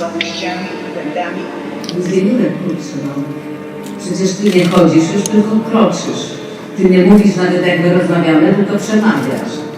słabościami, błędami. Zmieniłem kurs, no. Przecież ty nie chodzisz, już tylko kroczysz. Ty nie mówisz nawet jak my rozmawiamy, tylko przemawiasz.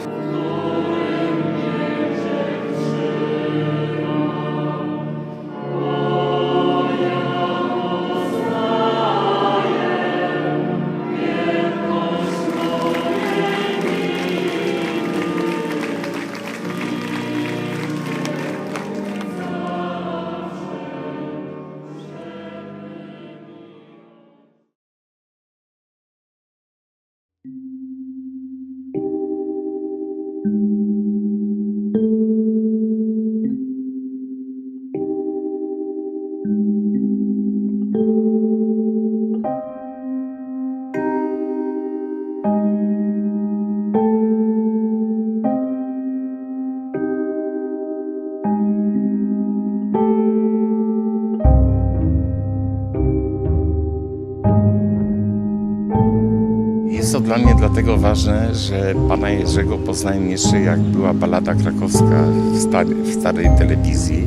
Dla mnie dlatego ważne, że pana Jerzego poznałem jeszcze jak była balada krakowska w, stary, w starej telewizji.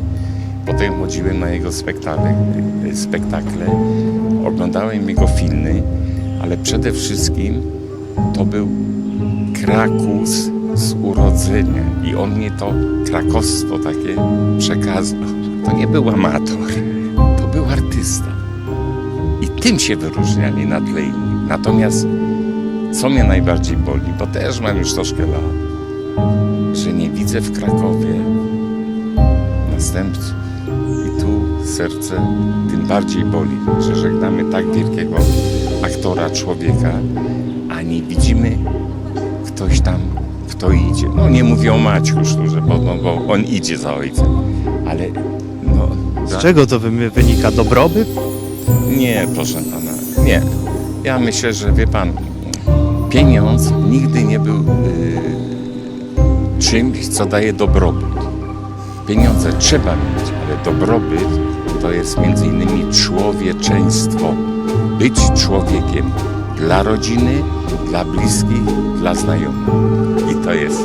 Potem chodziłem na jego spektakle, spektakle, oglądałem jego filmy, ale przede wszystkim to był Krakus z urodzenia i on mnie to krakowstwo takie przekazał. To nie był amator, to był artysta. I tym się wyróżniali na tle innych. Natomiast co mnie najbardziej boli, bo też mam już troszkę lat, że nie widzę w Krakowie następcy. I tu serce tym bardziej boli, że żegnamy tak wielkiego aktora, człowieka, a nie widzimy ktoś tam, kto idzie. No nie mówię o Maćku Szturze, bo, no, bo on idzie za ojcem, ale no... Z czego to wy- wynika? Dobrobyt? Nie, proszę pana, nie. Ja myślę, że wie pan, pieniądz nigdy nie był y, czymś, co daje dobrobyt. Pieniądze trzeba mieć, ale dobrobyt to jest między innymi człowieczeństwo. Być człowiekiem dla rodziny, dla bliskich, dla znajomych. I to jest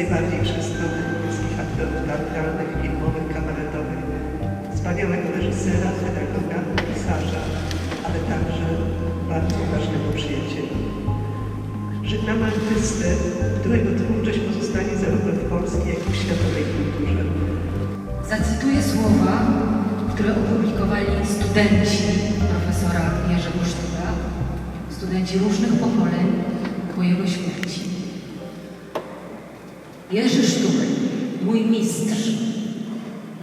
najbardziej wszechstronnych polskich aktorów teatralnych, filmowych, kabaretowych, wspaniałego reżysera, pedagoga, pisarza, ale także bardzo ważnego przyjaciela. Żegnamy artystę, którego twórczość pozostanie zarówno w polskiej, jak i w światowej kulturze. Zacytuję słowa, które opublikowali studenci profesora Jerzego Sztuka, studenci różnych pokoleń Jerzy Sztuk, mój mistrz,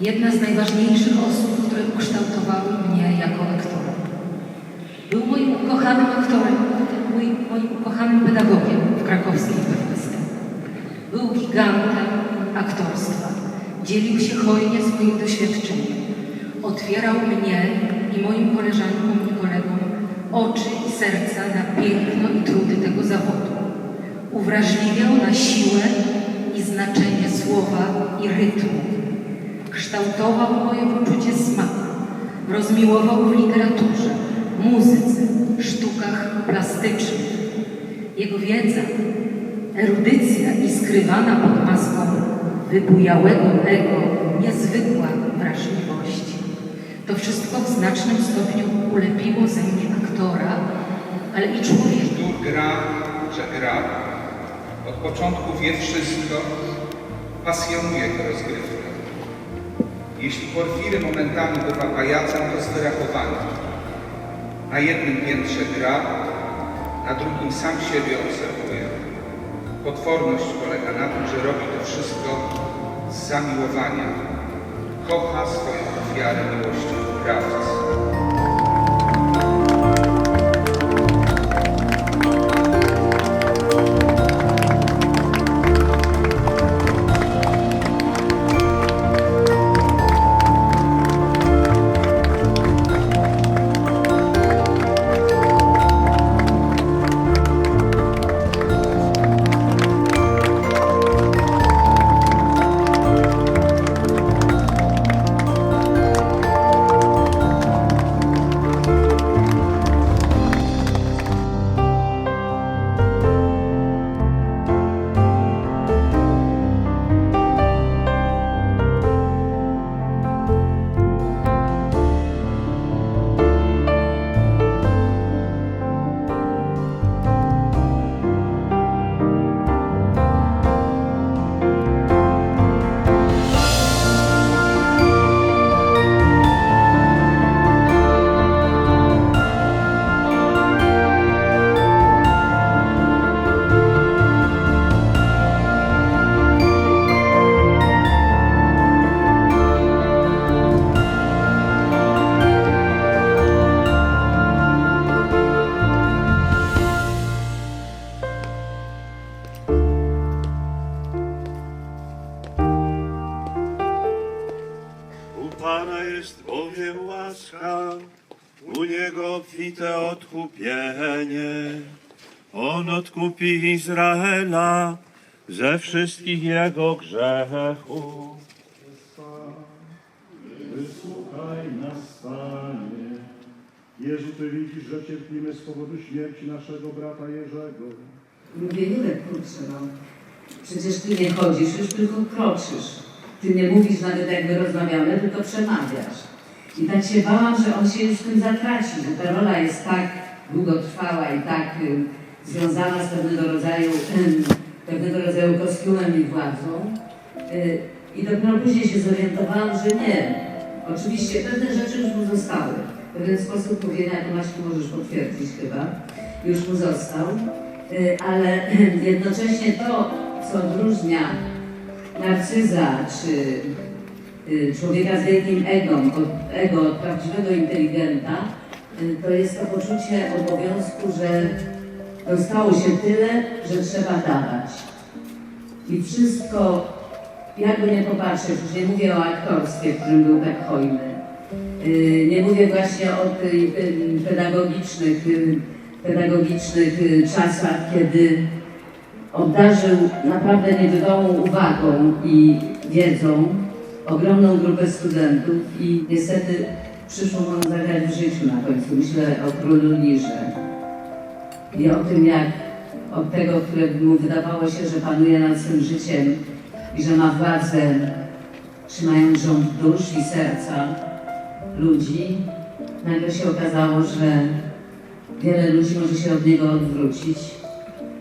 jedna z najważniejszych osób, które ukształtowały mnie jako aktora. Był moim ukochanym aktorem, moim, moim ukochanym pedagogiem w krakowskiej PWST. Był gigantem aktorstwa. Dzielił się hojnie swoim doświadczeniem. Otwierał mnie i moim koleżankom i kolegom oczy i serca na piękno i trudy tego zawodu. Uwrażliwiał na siłę znaczenie słowa i rytmu. Kształtował moje poczucie smaku. Rozmiłował w literaturze, muzyce, sztukach plastycznych. Jego wiedza, erudycja i skrywana pod maską wybujałego ego niezwykła wrażliwość. To wszystko w znacznym stopniu ulepiło ze mnie aktora, ale i człowieka. Sztur gra, że gra. Od początku wie wszystko, pasjonuje go rozgrywka. Jeśli Porfiry momentami bywa pajacem, to z wyrachowaniem. Na jednym piętrze gra, na drugim sam siebie obserwuje. Potworność polega na tym, że robi to wszystko z zamiłowania. Kocha swoją ofiarę miłością krawcy. Jest bowiem łaska, u Niego obfite odkupienie. On odkupi Izraela ze wszystkich jego grzechów. Wysłuchaj nas, Panie. Jezu, Ty widzisz, że cierpimy z powodu śmierci naszego brata Jerzego. Mówię, Jurek, kurczę, no. Przecież ty nie chodzisz, już tylko kroczysz. Ty nie mówisz nawet jak my rozmawiamy, tylko przemawiasz. I tak się bałam, że on się już w tym zatraci, że ta rola jest tak długotrwała i tak y, związana z pewnego rodzaju, pewnego rodzaju kostiumem i władzą. Y, I dopiero później się zorientowałam, że nie. Oczywiście pewne rzeczy już mu zostały. Pewien sposób mówienia, to Maćku możesz potwierdzić chyba, już mu został. Y, ale jednocześnie to, co odróżnia narcyza czy y, człowieka z wielkim ego ego prawdziwego inteligenta, y, to jest to poczucie obowiązku, że dostało się tyle, że trzeba dawać. I wszystko, jakby nie popatrzeć, już nie mówię o aktorstwie, w którym był tak hojny, nie mówię właśnie o tych pedagogicznych, y, pedagogicznych czasach, kiedy obdarzył naprawdę niebywałą uwagą i wiedzą ogromną grupę studentów i niestety przyszło mu zagrać w życiu na końcu. Myślę o królu Lirze i o tym, jak od tego, któremu wydawało się, że panuje nad swym życiem i że ma władzę, trzymając rząd dusz i serca ludzi, nagle się okazało, że wiele ludzi może się od niego odwrócić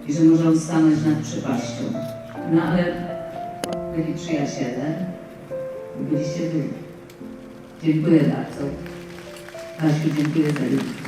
i że może stanąć nad przepaścią. No ale byli przyjaciele, byliście wy. Dziękuję bardzo. Kasiu, dziękuję za wizytę.